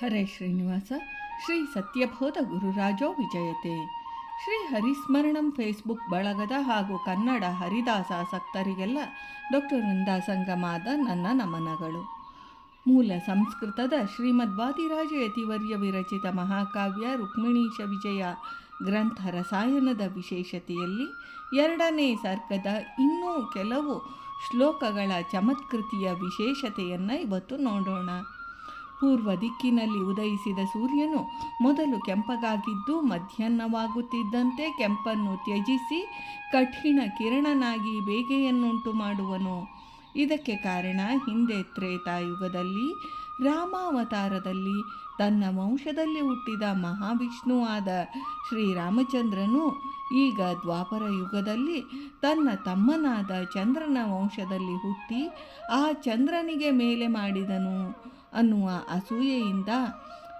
ಹರೇ ಶ್ರೀನಿವಾಸ, ಶ್ರೀ ಸತ್ಯಬೋಧ ಗುರುರಾಜೋ ವಿಜಯತೆ. ಶ್ರೀ ಹರಿಸ್ಮರಣಂ ಫೇಸ್ಬುಕ್ ಬಳಗದ ಹಾಗೂ ಕನ್ನಡ ಹರಿದಾಸಾಸಕ್ತರಿಗೆಲ್ಲ ಡಾಕ್ಟರ್ ವೃಂದಾ ಸಂಗಮಾದ ನನ್ನ ನಮನಗಳು. ಮೂಲ ಸಂಸ್ಕೃತದ ಶ್ರೀಮದ್ವಾದಿರಾಜ ಯತಿವರ್ಯ ವಿರಚಿತ ಮಹಾಕಾವ್ಯ ರುಕ್ಮಿಣೀಶ ವಿಜಯ ಗ್ರಂಥ ರಸಾಯನದ ವಿಶೇಷತೆಯಲ್ಲಿ ಎರಡನೇ ಸರ್ಗದ ಇನ್ನೂ ಕೆಲವು ಶ್ಲೋಕಗಳ ಚಮತ್ಕೃತಿಯ ವಿಶೇಷತೆಯನ್ನು ಇವತ್ತು ನೋಡೋಣ. ಪೂರ್ವ ದಿಕ್ಕಿನಲ್ಲಿ ಉದಯಿಸಿದ ಸೂರ್ಯನು ಮೊದಲು ಕೆಂಪಗಾಗಿದ್ದು ಮಧ್ಯಾಹ್ನವಾಗುತ್ತಿದ್ದಂತೆ ಕೆಂಪನ್ನು ತ್ಯಜಿಸಿ ಕಠಿಣ ಕಿರಣನಾಗಿ ಬೇಗೆಯನ್ನುಂಟು ಮಾಡುವನು. ಇದಕ್ಕೆ ಕಾರಣ ಹಿಂದೆ ತ್ರೇತಾಯುಗದಲ್ಲಿ ರಾಮಾವತಾರದಲ್ಲಿ, ತನ್ನ ವಂಶದಲ್ಲಿ ಹುಟ್ಟಿದ ಮಹಾವಿಷ್ಣುವಾದ ಶ್ರೀರಾಮಚಂದ್ರನು ಈಗ ದ್ವಾಪರ ಯುಗದಲ್ಲಿ ತನ್ನ ತಮ್ಮನಾದ ಚಂದ್ರನ ವಂಶದಲ್ಲಿ ಹುಟ್ಟಿ ಆ ಚಂದ್ರನಿಗೆ ಮೇಲೆ ಮಾಡಿದನು. ಅನ್ನುವ ಅಸೂಯೆಯಿಂದ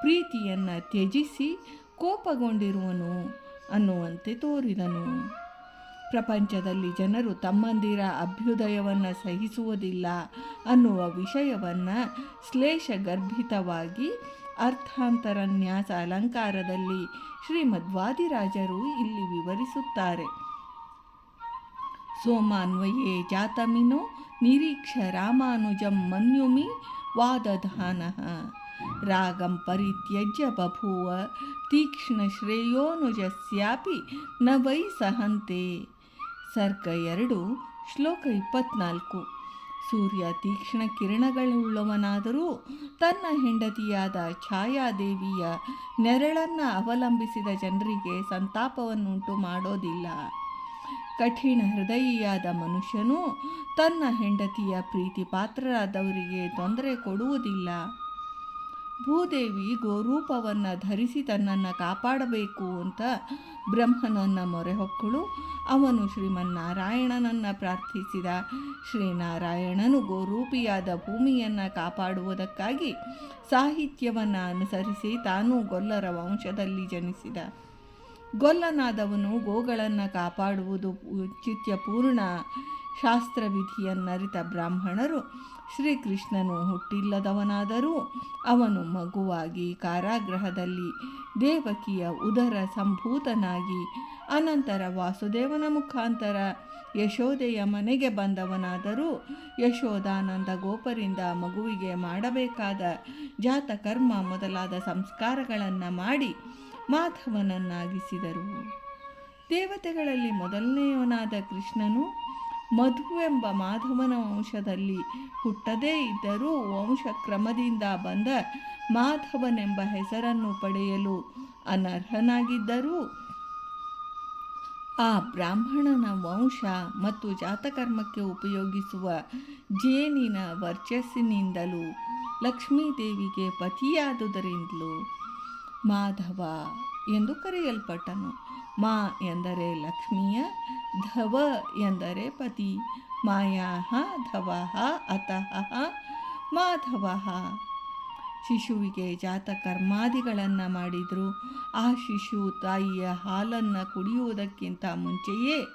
ಪ್ರೀತಿಯನ್ನು ತ್ಯಜಿಸಿ ಕೋಪಗೊಂಡಿರುವನು ಅನ್ನುವಂತೆ ತೋರಿದನು. ಪ್ರಪಂಚದಲ್ಲಿ ಜನರು ತಮ್ಮಂದಿರ ಅಭ್ಯುದಯವನ್ನು ಸಹಿಸುವುದಿಲ್ಲ ಅನ್ನುವ ವಿಷಯವನ್ನು ಶ್ಲೇಷಗರ್ಭಿತವಾಗಿ ಅರ್ಥಾಂತರನ್ಯಾಸ ಅಲಂಕಾರದಲ್ಲಿ ಶ್ರೀಮದ್ವಾದಿರಾಜರು ಇಲ್ಲಿ ವಿವರಿಸುತ್ತಾರೆ. ಸೋಮಾನ್ವಯೇ ಜಾತಮಿನೋ ನಿರೀಕ್ಷ ರಾಮಾನುಜಂ ಮನ್ಯುಮಿ ವಾದಧಾನಃ. ರಾಗಂ ಪರಿತ್ಯಜ್ಯ ಬಭೂವ, ತೀಕ್ಷ್ಣ ಶ್ರೇಯೋನುಜಸ್ಯಾಪಿ ನ ವೈ ಸಹಂತೆ. ಸರ್ಗ ಎರಡು, ಶ್ಲೋಕ ಇಪ್ಪತ್ನಾಲ್ಕು. ಸೂರ್ಯ ತೀಕ್ಷ್ಣ ಕಿರಣಗಳುಳ್ಳವನಾದರೂ ತನ್ನ ಹೆಂಡತಿಯಾದ ಛಾಯಾದೇವಿಯ ನೆರಳನ್ನು ಅವಲಂಬಿಸಿದ ಜನರಿಗೆ ಸಂತಾಪವನ್ನುಂಟು ಮಾಡೋದಿಲ್ಲ. ಕಠಿಣ ಹೃದಯಿಯಾದ ಮನುಷ್ಯನು ತನ್ನ ಹೆಂಡತಿಯ ಪ್ರೀತಿ ಪಾತ್ರರಾದವರಿಗೆ ತೊಂದರೆ ಕೊಡುವುದಿಲ್ಲ. ಭೂದೇವಿ ಗೋರೂಪವನ್ನು ಧರಿಸಿ ತನ್ನನ್ನು ಕಾಪಾಡಬೇಕು ಅಂತ ಬ್ರಹ್ಮನನ್ನು ಮೊರೆಹೊಕ್ಕಳು. ಅವನು ಶ್ರೀಮನ್ನಾರಾಯಣನನ್ನು ಪ್ರಾರ್ಥಿಸಿದ. ಶ್ರೀನಾರಾಯಣನು ಗೋರೂಪಿಯಾದ ಭೂಮಿಯನ್ನು ಕಾಪಾಡುವುದಕ್ಕಾಗಿ ಸಾಹಿತ್ಯವನ್ನು ಅನುಸರಿಸಿ ತಾನು ಗೊಲ್ಲರ ವಂಶದಲ್ಲಿ ಜನಿಸಿದ. ಗೊಲ್ಲನಾದವನು ಗೋಗಳನ್ನು ಕಾಪಾಡುವುದು ಚಿತ್ಯಪೂರ್ಣ ಶಾಸ್ತ್ರವಿಧಿಯನ್ನರಿತ ಬ್ರಾಹ್ಮಣರು. ಶ್ರೀಕೃಷ್ಣನು ಹುಟ್ಟಿಲ್ಲದವನಾದರೂ ಅವನು ಮಗುವಾಗಿ ಕಾರಾಗೃಹದಲ್ಲಿ ದೇವಕಿಯ ಉದರ ಸಂಭೂತನಾಗಿ, ಅನಂತರ ವಾಸುದೇವನ ಮುಖಾಂತರ ಯಶೋದೆಯ ಮನೆಗೆ ಬಂದವನಾದರೂ ಯಶೋದಾನಂದ ಗೋಪರಿಂದ ಮಗುವಿಗೆ ಮಾಡಬೇಕಾದ ಜಾತಕರ್ಮ ಮೊದಲಾದ ಸಂಸ್ಕಾರಗಳನ್ನು ಮಾಡಿ ಮಾಧವನನ್ನಾಗಿಸಿದರು. ದೇವತೆಗಳಲ್ಲಿ ಮೊದಲನೆಯವನಾದ ಕೃಷ್ಣನು ಮಧುವೆಂಬ ಮಾಧವನ ವಂಶದಲ್ಲಿ ಹುಟ್ಟದೇ ಇದ್ದರೂ ವಂಶಕ್ರಮದಿಂದ ಬಂದ ಮಾಧವನೆಂಬ ಹೆಸರನ್ನು ಪಡೆಯಲು ಅನರ್ಹನಾಗಿದ್ದರೂ. ಆ ಬ್ರಾಹ್ಮಣನ ವಂಶ ಮತ್ತು ಜಾತಕರ್ಮಕ್ಕೆ ಉಪಯೋಗಿಸುವ ಜೇನಿನ ವರ್ಚಸ್ಸಿನಿಂದಲೂ ಲಕ್ಷ್ಮೀದೇವಿಗೆ ಪತಿಯಾದುದರಿಂದಲೂ ಮಾಧವ ಎಂದು ಕರೆಯಲ್ಪಟ್ಟನು. ಮಾ ಎಂದರೆ ಲಕ್ಷ್ಮಿಯ, ಧವ ಎಂದರೆ ಪತಿ. ಮಾಯಾ ಧವ ಅತಃ ಮಾಧವ ಶಿಶುವಿಗೆ ಜಾತಕರ್ಮಾದಿಗಳನ್ನು ಮಾಡಿದರು. ಆ ಶಿಶು ತಾಯಿಯ ಹಾಲನ್ನು ಕುಡಿಯುವುದಕ್ಕಿಂತ ಮುಂಚೆಯೇ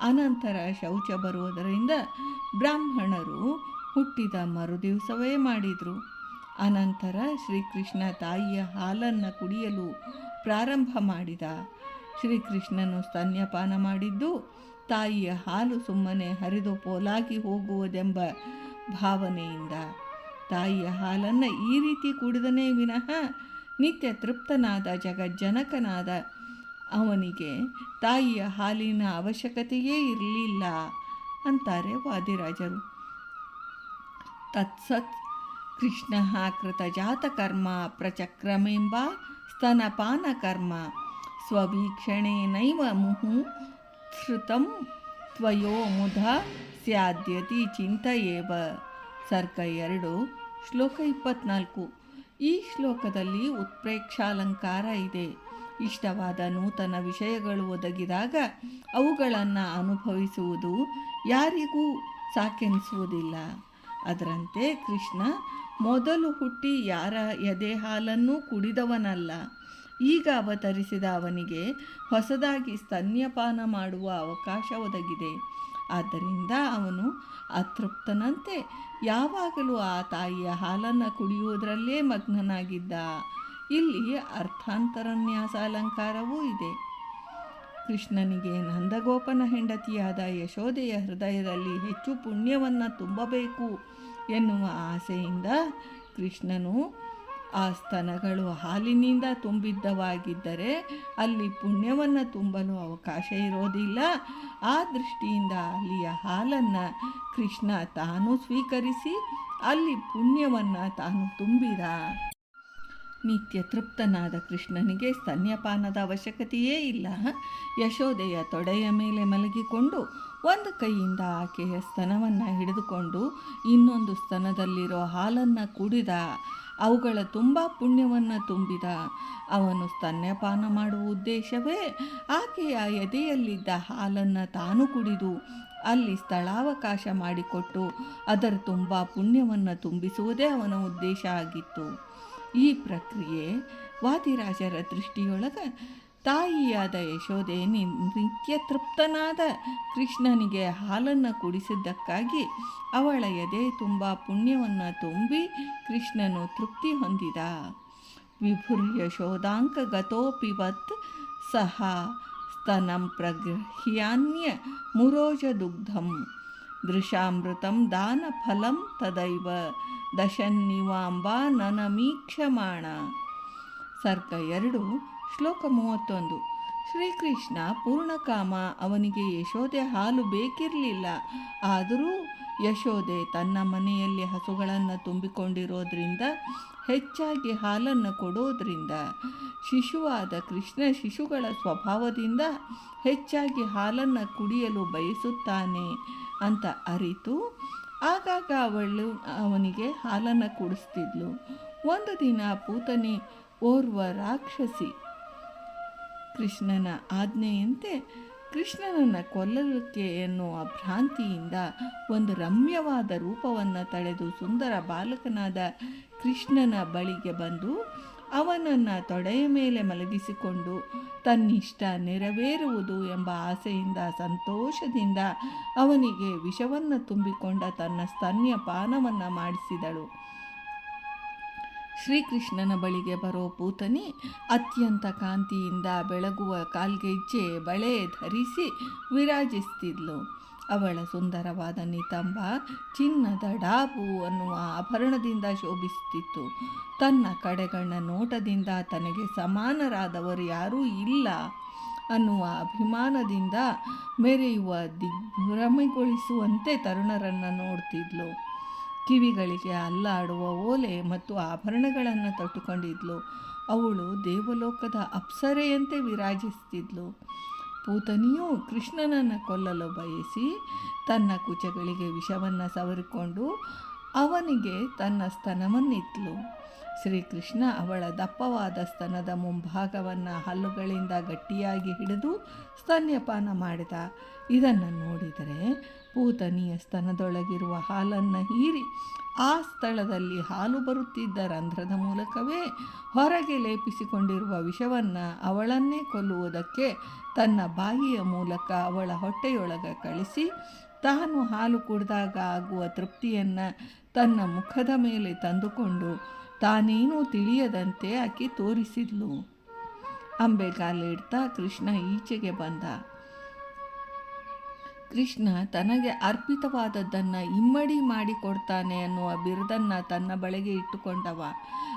ಅನಂತರ ಶೌಚ ಬರುವುದರಿಂದ ಬ್ರಾಹ್ಮಣರು ಹುಟ್ಟಿದ ಮರುದಿವಸವೇ ಮಾಡಿದರು. ಅನಂತರ ಶ್ರೀಕೃಷ್ಣ ತಾಯಿಯ ಹಾಲನ್ನು ಕುಡಿಯಲು ಪ್ರಾರಂಭ ಮಾಡಿದ. ಶ್ರೀಕೃಷ್ಣನು ಸ್ತನ್ಯಪಾನ ಮಾಡಿದ್ದು, ತಾಯಿಯ ಹಾಲು ಸುಮ್ಮನೆ ಹರಿದು ಪೋಲಾಗಿ ಹೋಗುವುದೆಂಬ ಭಾವನೆಯಿಂದ. ತಾಯಿಯ ಹಾಲನ್ನು ಈ ರೀತಿ ಕುಡಿದನೇ ವಿನಃ ನಿತ್ಯ ತೃಪ್ತನಾದ ಜಗಜ್ಜನಕನಾದ ಅವನಿಗೆ ತಾಯಿಯ ಹಾಲಿನ ಅವಶ್ಯಕತೆಯೇ ಇರಲಿಲ್ಲ ಅಂತಾರೆ ವಾದಿರಾಜರು. ತತ್ಸತ್ ಕೃಷ್ಣ ಕೃತಜಾತಕರ್ಮ ಪ್ರಚಕ್ರಮೆಂಬ ಸ್ತನಪಾನಕರ್ಮ ಸ್ವವೀಕ್ಷಣೆನೈವ ಮುಹು ಶ್ರುತಂ ತ್ವಯೋ ಮುಧ ಸ್ಯಾದ್ಯತಿ ಚಿಂತೆಯೇವ. ಸರ್ಕ ಎರಡು, ಶ್ಲೋಕ ಇಪ್ಪತ್ನಾಲ್ಕು. ಈ ಶ್ಲೋಕದಲ್ಲಿ ಉತ್ಪ್ರೇಕ್ಷಾಲಂಕಾರ ಇದೆ. ಇಷ್ಟವಾದ ನೂತನ ವಿಷಯಗಳು ಒದಗಿದಾಗ ಅವುಗಳನ್ನು ಅನುಭವಿಸುವುದು ಯಾರಿಗೂ ಸಾಕೆನಿಸುವುದಿಲ್ಲ. ಅದರಂತೆ ಕೃಷ್ಣ ಮೊದಲು ಹುಟ್ಟಿ ಯಾರ ಎದೆ ಹಾಲನ್ನು ಕುಡಿದವನಲ್ಲ. ಈಗ ಅವತರಿಸಿದ ಅವನಿಗೆ ಹೊಸದಾಗಿ ಸ್ತನ್ಯಪಾನ ಮಾಡುವ ಅವಕಾಶ ಒದಗಿದೆ. ಆದ್ದರಿಂದ ಅವನು ಅತೃಪ್ತನಂತೆ ಯಾವಾಗಲೂ ಆ ತಾಯಿಯ ಹಾಲನ್ನು ಕುಡಿಯುವುದರಲ್ಲೇ ಮಗ್ನನಾಗಿದ್ದ. ಇಲ್ಲಿ ಅರ್ಥಾಂತರನ್ಯಾಸ ಅಲಂಕಾರವೂ ಇದೆ. ಕೃಷ್ಣನಿಗೆ ನಂದಗೋಪನ ಹೆಂಡತಿಯಾದ ಯಶೋದೆಯ ಹೃದಯದಲ್ಲಿ ಹೆಚ್ಚು ಪುಣ್ಯವನ್ನು ತುಂಬಬೇಕು. ಎನ್ನುವ ಆಸೆಯಿಂದ ಕೃಷ್ಣನು ಆ ಸ್ತನಗಳು ಹಾಲಿನಿಂದ ತುಂಬಿದ್ದವಾಗಿದ್ದರೆ ಅಲ್ಲಿ ಪುಣ್ಯವನ್ನು ತುಂಬಲು ಅವಕಾಶ ಇರೋದಿಲ್ಲ. ಆ ದೃಷ್ಟಿಯಿಂದ ಅಲ್ಲಿಯ ಹಾಲನ್ನು ಕೃಷ್ಣ ತಾನು ಸ್ವೀಕರಿಸಿ ಅಲ್ಲಿ ಪುಣ್ಯವನ್ನು ತಾನು ತುಂಬಿದ. ನಿತ್ಯ ತೃಪ್ತನಾದ ಕೃಷ್ಣನಿಗೆ ಸ್ತನ್ಯಪಾನದ ಅವಶ್ಯಕತೆಯೇ ಇಲ್ಲ. ಯಶೋದೆಯ ತೊಡೆಯ ಮೇಲೆ ಮಲಗಿಕೊಂಡು ಒಂದು ಕೈಯಿಂದ ಆಕೆಯ ಸ್ತನವನ್ನು ಹಿಡಿದುಕೊಂಡು ಇನ್ನೊಂದು ಸ್ತನದಲ್ಲಿರೋ ಹಾಲನ್ನು ಕುಡಿದ, ಅವುಗಳ ತುಂಬ ಪುಣ್ಯವನ್ನು ತುಂಬಿದ. ಅವನು ಸ್ತನ್ಯಪಾನ ಮಾಡುವ ಉದ್ದೇಶವೇ ಆಕೆಯ ಎದೆಯಲ್ಲಿದ್ದ ಹಾಲನ್ನು ತಾನು ಕುಡಿದು, ಅಲ್ಲಿ ಸ್ಥಳಾವಕಾಶ ಮಾಡಿಕೊಟ್ಟು, ಅದರ ತುಂಬ ಪುಣ್ಯವನ್ನು ತುಂಬಿಸುವುದೇ ಅವನ ಉದ್ದೇಶ ಆಗಿತ್ತು. ಈ ಪ್ರಕ್ರಿಯೆ ವಾದಿರಾಜರ ದೃಷ್ಟಿಯೊಳಗೆ ತಾಯಿಯಾದ ಯಶೋದೆ ನಿತ್ಯ ತೃಪ್ತನಾದ ಕೃಷ್ಣನಿಗೆ ಹಾಲನ್ನು ಕುಡಿಸಿದ್ದಕ್ಕಾಗಿ ಅವಳ ಎದೆ ತುಂಬ ಪುಣ್ಯವನ್ನು ತುಂಬಿ ಕೃಷ್ಣನು ತೃಪ್ತಿ ಹೊಂದಿದ. ವಿಭುರ್ಯಶೋದಾಂಕ ಗತೋಪಿವತ್ ಸಹ ಸ್ತನಂ ಪ್ರಗೃಹ್ಯಾನ್ಯ ಮುರೋಜದುಗ್ಧಂ ದೃಶಾಮೃತಂ ದಾನಫಲಂ ತದೈವ ದಶನ್ನಿವಾಂಬ ನನಮೀಕ್ಷಮಾಣ ಸರ್ಕ ಎರಡು ಶ್ಲೋಕ ಮೂವತ್ತೊಂದು. ಶ್ರೀಕೃಷ್ಣ ಪೂರ್ಣಕಾಮ, ಅವನಿಗೆ ಯಶೋದೆ ಹಾಲು ಬೇಕಿರಲಿಲ್ಲ. ಆದರೂ ಯಶೋದೆ ತನ್ನ ಮನೆಯಲ್ಲಿ ಹಸುಗಳನ್ನು ತುಂಬಿಕೊಂಡಿರೋದ್ರಿಂದ, ಹೆಚ್ಚಾಗಿ ಹಾಲನ್ನು ಕೊಡೋದ್ರಿಂದ, ಶಿಶುವಾದ ಕೃಷ್ಣ ಶಿಶುಗಳ ಸ್ವಭಾವದಿಂದ ಹೆಚ್ಚಾಗಿ ಹಾಲನ್ನು ಕುಡಿಯಲು ಬಯಸುತ್ತಾನೆ ಅಂತ ಅರಿತು, ಆಗಾಗ ಅವಳು ಅವನಿಗೆ ಹಾಲನ್ನು ಕುಡಿಸ್ತಿದ್ಲು. ಒಂದು ದಿನ ಪೂತನಿ ಓರ್ವ ರಾಕ್ಷಸಿ ಕೃಷ್ಣನ ಆಜ್ಞೆಯಂತೆ ಕೃಷ್ಣನನ್ನು ಕೊಲ್ಲಲಿಕ್ಕೆ ಎನ್ನುವ ಭ್ರಾಂತಿಯಿಂದ ಒಂದು ರಮ್ಯವಾದ ರೂಪವನ್ನು ತಳೆದು ಸುಂದರ ಬಾಲಕನಾದ ಕೃಷ್ಣನ ಬಳಿಗೆ ಬಂದು ಅವನನ್ನು ತೊಡೆಯ ಮೇಲೆ ಮಲಗಿಸಿಕೊಂಡು ತನ್ನಿಷ್ಟ ನೆರವೇರುವುದು ಎಂಬ ಆಸೆಯಿಂದ ಸಂತೋಷದಿಂದ ಅವನಿಗೆ ವಿಷವನ್ನು ತುಂಬಿಕೊಂಡ ತನ್ನ ಸ್ತನ್ಯ ಪಾನವನ್ನು ಮಾಡಿಸಿದಳು. ಶ್ರೀಕೃಷ್ಣನ ಬಳಿಗೆ ಬರೋ ಪೂತನಿ ಅತ್ಯಂತ ಕಾಂತಿಯಿಂದ ಬೆಳಗುವ ಕಾಲ್ಗೆಜ್ಜೆ ಬಳೆ ಧರಿಸಿ ವಿರಾಜಿಸ್ತಿದ್ಲು. ಅವಳ ಸುಂದರವಾದ ನಿತಂಬ ಚಿನ್ನದ ಡಾಬು ಅನ್ನುವ ಆಭರಣದಿಂದ ಶೋಭಿಸುತ್ತಿತ್ತು ತನ್ನ ಕಡೆಗಣ್ಣ ನೋಟದಿಂದ ತನಗೆ ಸಮಾನರಾದವರು ಯಾರೂ ಇಲ್ಲ ಅನ್ನುವ ಅಭಿಮಾನದಿಂದ ಮೆರೆಯುವ ದಿಗ್ಭ್ರಮೆಗೊಳಿಸುವಂತೆ ತರುಣರನ್ನು ನೋಡ್ತಿದ್ಲು. ಕಿವಿಗಳಿಗೆ ಅಲ್ಲಾಡುವ ಓಲೆ ಮತ್ತು ಆಭರಣಗಳನ್ನು ತಟ್ಟುಕೊಂಡಿದ್ಲು. ಅವಳು ದೇವಲೋಕದ ಅಪ್ಸರೆಯಂತೆ ವಿರಾಜಿಸುತ್ತಿದ್ಲು. ಪೂತನಿಯು ಕೃಷ್ಣನನ್ನು ಕೊಲ್ಲಲು ಬಯಸಿ ತನ್ನ ಕುಚಗಳಿಗೆ ವಿಷವನ್ನು ಸವರಿಕೊಂಡು ಅವನಿಗೆ ತನ್ನ ಸ್ತನವನ್ನಿತ್ಲು ಶ್ರೀಕೃಷ್ಣ ಅವಳ ದಪ್ಪವಾದ ಸ್ತನದ ಮುಂಭಾಗವನ್ನು ಹಲ್ಲುಗಳಿಂದ ಗಟ್ಟಿಯಾಗಿ ಹಿಡಿದು ಸ್ತನ್ಯಪಾನ ಮಾಡಿದ. ಇದನ್ನು ನೋಡಿದರೆ ಪೂತನಿಯ ಸ್ತನದೊಳಗಿರುವ ಹಾಲನ್ನು ಹೀರಿ ಆ ಸ್ಥಳದಲ್ಲಿ ಹಾಲು ಬರುತ್ತಿದ್ದ ರಂಧ್ರದ ಮೂಲಕವೇ ಹೊರಗೆ ಲೇಪಿಸಿಕೊಂಡಿರುವ ವಿಷವನ್ನು ಅವಳನ್ನೇ ಕೊಲ್ಲುವುದಕ್ಕೆ ತನ್ನ ಬಾಯಿಯ ಮೂಲಕ ಅವಳ ಹೊಟ್ಟೆಯೊಳಗೆ ಕಳಿಸಿ, ತಾನು ಹಾಲು ಕುಡಿದಾಗ ಆಗುವ ತೃಪ್ತಿಯನ್ನು ತನ್ನ ಮುಖದ ಮೇಲೆ ತಂದುಕೊಂಡು ತಾನೇನೂ ತಿಳಿಯದಂತೆ ಆಕೆ ತೋರಿಸಿದ್ಲು. ಅಂಬೆಗಾಲಿಡ್ತಾ ಕೃಷ್ಣ ಈಚೆಗೆ ಬಂದ. ಕೃಷ್ಣ ತನಗೆ ಅರ್ಪಿತವಾದದ್ದನ್ನು ಇಮ್ಮಡಿ ಮಾಡಿಕೊಡ್ತಾನೆ ಅನ್ನುವ ಬಿರುದನ್ನು ತನ್ನ ಬಳಿಗೆ ಇಟ್ಟುಕೊಂಡವ.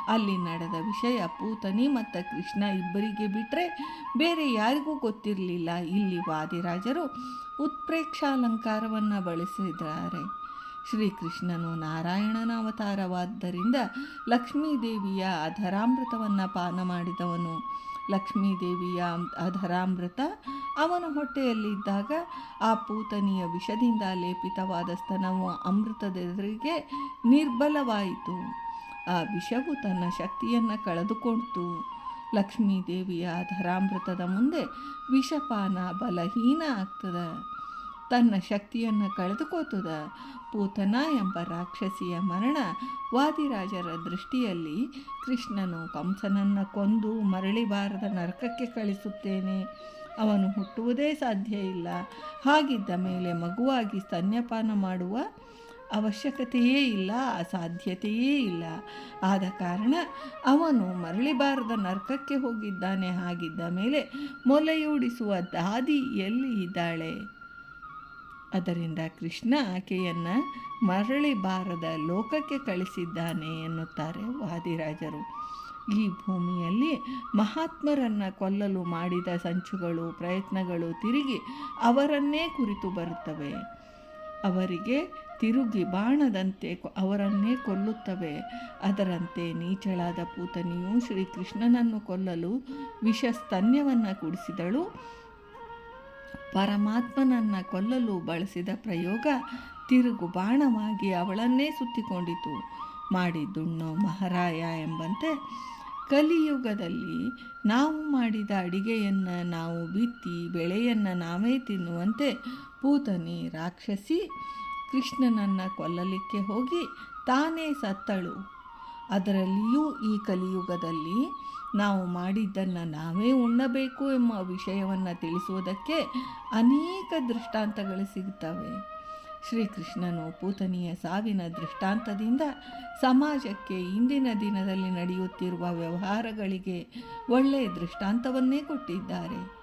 ಅಲ್ಲಿ ನಡೆದ ವಿಷಯ ಪೂತನಿ ಮತ್ತು ಕೃಷ್ಣ ಇಬ್ಬರಿಗೆ ಬಿಟ್ಟರೆ ಬೇರೆ ಯಾರಿಗೂ ಗೊತ್ತಿರಲಿಲ್ಲ. ಇಲ್ಲಿ ವಾದಿರಾಜರು ಉತ್ಪ್ರೇಕ್ಷಾಲಂಕಾರವನ್ನು ಬಳಸಿದ್ದಾರೆ. ಶ್ರೀಕೃಷ್ಣನು ನಾರಾಯಣನ ಅವತಾರವಾದ್ದರಿಂದ ಲಕ್ಷ್ಮೀದೇವಿಯ ಅಧರಾಮೃತವನ್ನು ಪಾನ ಮಾಡಿದವನು ಲಕ್ಷ್ಮೀದೇವಿಯ ಅಧರಾಮೃತ ಅವನ ಹೊಟ್ಟೆಯಲ್ಲಿದ್ದಾಗ ಆ ಪೂತನಿಯ ವಿಷದಿಂದ ಲೇಪಿತವಾದ ಸ್ತನವು ಅಮೃತದೆದುರಿಗೆ ನಿರ್ಬಲವಾಯಿತು. ಆ ವಿಷವು ತನ್ನ ಶಕ್ತಿಯನ್ನು ಕಳೆದುಕೊಂಡಿತು. ಲಕ್ಷ್ಮೀದೇವಿಯ ಧರಾಮೃತದ ಮುಂದೆ ವಿಷಪಾನ ಬಲಹೀನ ಆಗ್ತದ. ತನ್ನ ಶಕ್ತಿಯನ್ನು ಕಳೆದುಕೋತದ. ಪೂತನ ಎಂಬ ರಾಕ್ಷಸಿಯ ಮರಣ ವಾದಿರಾಜರ ದೃಷ್ಟಿಯಲ್ಲಿ ಕೃಷ್ಣನು ಕಂಸನನ್ನು ಕೊಂದು ಮರಳಿ ಬಾರದ ನರಕಕ್ಕೆ ಕಳಿಸುತ್ತೇನೆ. ಅವನು ಹುಟ್ಟುವುದೇ ಸಾಧ್ಯ ಇಲ್ಲ. ಹಾಗಿದ್ದ ಮೇಲೆ ಮಗುವಾಗಿ ಸ್ತನ್ಯಪಾನ ಮಾಡುವ ಅವಶ್ಯಕತೆಯೇ ಇಲ್ಲ, ಅಸಾಧ್ಯತೆಯೇ ಇಲ್ಲ. ಆದ ಕಾರಣ ಅವನು ಮರಳಿಬಾರದ ನರ್ಕಕ್ಕೆ ಹೋಗಿದ್ದಾನೆ. ಹಾಗಿದ್ದ ಮೇಲೆ ಮೊಲೆಯೂಡಿಸುವ ದಾದಿ ಎಲ್ಲಿ ಇದ್ದಾಳೆ? ಅದರಿಂದ ಕೃಷ್ಣ ಆಕೆಯನ್ನು ಮರಳಿ ಬಾರದ ಲೋಕಕ್ಕೆ ಕಳಿಸಿದ್ದಾನೆ ಎನ್ನುತ್ತಾರೆ ವಾದಿರಾಜರು. ಈ ಭೂಮಿಯಲ್ಲಿ ಮಹಾತ್ಮರನ್ನು ಕೊಲ್ಲಲು ಮಾಡಿದ ಸಂಚುಗಳು, ಪ್ರಯತ್ನಗಳು ತಿರುಗಿ ಅವರನ್ನೇ ಕುರಿತು ಬರುತ್ತವೆ. ಅವರಿಗೆ ತಿರುಗಿ ಬಾಣದಂತೆ ಅವರನ್ನೇ ಕೊಲ್ಲುತ್ತವೆ. ಅದರಂತೆ ನೀಚಳಾದ ಪೂತನಿಯು ಶ್ರೀಕೃಷ್ಣನನ್ನು ಕೊಲ್ಲಲು ವಿಷಸ್ತನ್ಯವನ್ನು ಕುಡಿಸಿದಳು. ಪರಮಾತ್ಮನನ್ನು ಕೊಲ್ಲಲು ಬಳಸಿದ ಪ್ರಯೋಗ ತಿರುಗು ಬಾಣವಾಗಿ ಅವಳನ್ನೇ ಸುತ್ತಿಕೊಂಡಿತು. ಮಾಡಿದ್ದುಣ್ಣೋ ಮಹಾರಾಯ ಎಂಬಂತೆ ಕಲಿಯುಗದಲ್ಲಿ ನಾವು ಮಾಡಿದ ಅಡಿಗೆಯನ್ನು ನಾವು ಬಿತ್ತಿ, ಬೆಳೆಯನ್ನು ನಾವೇ ತಿನ್ನುವಂತೆ ಪೂತನಿ ರಾಕ್ಷಸಿ ಕೃಷ್ಣನನ್ನು ಕೊಲ್ಲಲಿಕ್ಕೆ ಹೋಗಿ ತಾನೇ ಸತ್ತಳು. ಅದರಲ್ಲಿಯೂ ಈ ಕಲಿಯುಗದಲ್ಲಿ ನಾವು ಮಾಡಿದ್ದನ್ನು ನಾವೇ ಉಣ್ಣಬೇಕು ಎಂಬ ವಿಷಯವನ್ನು ತಿಳಿಸುವುದಕ್ಕೆ ಅನೇಕ ದೃಷ್ಟಾಂತಗಳು ಸಿಗುತ್ತವೆ ಶ್ರೀಕೃಷ್ಣನು ಪೂತನಿಯ ಸಾವಿನ ದೃಷ್ಟಾಂತದಿಂದ ಸಮಾಜಕ್ಕೆ ಇಂದಿನ ದಿನದಲ್ಲಿ ನಡೆಯುತ್ತಿರುವ ವ್ಯವಹಾರಗಳಿಗೆ ಒಳ್ಳೆಯ ದೃಷ್ಟಾಂತವನ್ನೇ ಕೊಟ್ಟಿದ್ದಾರೆ.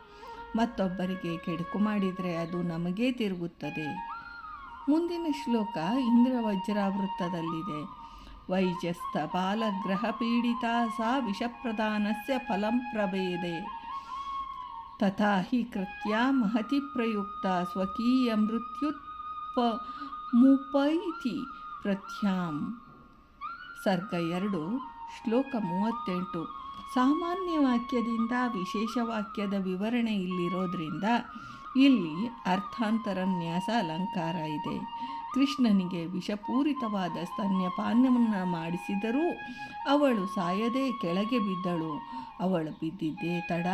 ಮತ್ತೊಬ್ಬರಿಗೆ ಕೆಡುಕು ಮಾಡಿದರೆ ಅದು ನಮಗೇ ತಿರುಗುತ್ತದೆ. ಮುಂದಿನ ಶ್ಲೋಕ ಇಂದ್ರ ವಜ್ರಾವೃತ್ತದಲ್ಲಿದೆ ವೈಜಸ್ತ ಬಾಲಗ್ರಹ ಪೀಡಿತ ಸಾ ವಿಷಪ್ರಧಾನಸ್ಯ ಫಲಂ ಪ್ರಭೇದೆ. ತಥಾ ಹಿ ಕೃತ್ಯ ಮಹತಿ ಪ್ರಯುಕ್ತ ಸ್ವಕೀಯ ಮೃತ್ಯುತ್ಪ ಮುಪೈತಿ ಪ್ರತ್ಯಾಂ ಸರ್ಗ ಎರಡು, ಶ್ಲೋಕ ಮೂವತ್ತೆಂಟು. ಸಾಮಾನ್ಯ ವಾಕ್ಯದಿಂದ ವಿಶೇಷ ವಾಕ್ಯದ ವಿವರಣೆ ಇಲ್ಲಿರೋದ್ರಿಂದ ಇಲ್ಲಿ ಅರ್ಥಾಂತರ ನ್ಯಾಸ ಅಲಂಕಾರ ಇದೆ. ಕೃಷ್ಣನಿಗೆ ವಿಷಪೂರಿತವಾದ ಸ್ತನ್ಯಪಾನವನ್ನು ಮಾಡಿಸಿದರೂ ಅವಳು ಸಾಯದೆ ಕೆಳಗೆ ಬಿದ್ದಳು. ಅವಳು ಬಿದ್ದಿದ್ದೇ ತಡ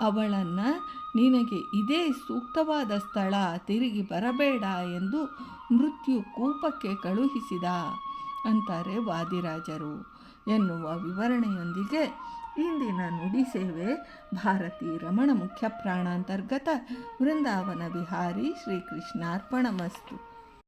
ಅವಳನ್ನು ನಿನಗೆ ಇದೇ ಸೂಕ್ತವಾದ ಸ್ಥಳ ತಿರುಗಿ ಬರಬೇಡ ಎಂದು ಮೃತ್ಯು ಕೂಪಕ್ಕೆ ಕಳುಹಿಸಿದ ಅಂತಾರೆ ವಾದಿರಾಜರು. ಎನ್ನುವ ವಿವರಣೆಯೊಂದಿಗೆ ಇಂದಿನ ನುಡಿ ಸೇವೆ ಭಾರತಿ ರಮಣ ಮುಖ್ಯ ಪ್ರಾಣಾಂತರ್ಗತ ವೃಂದಾವನ ವಿಹಾರಿ ಶ್ರೀಕೃಷ್ಣಾರ್ಪಣಮಸ್ತು.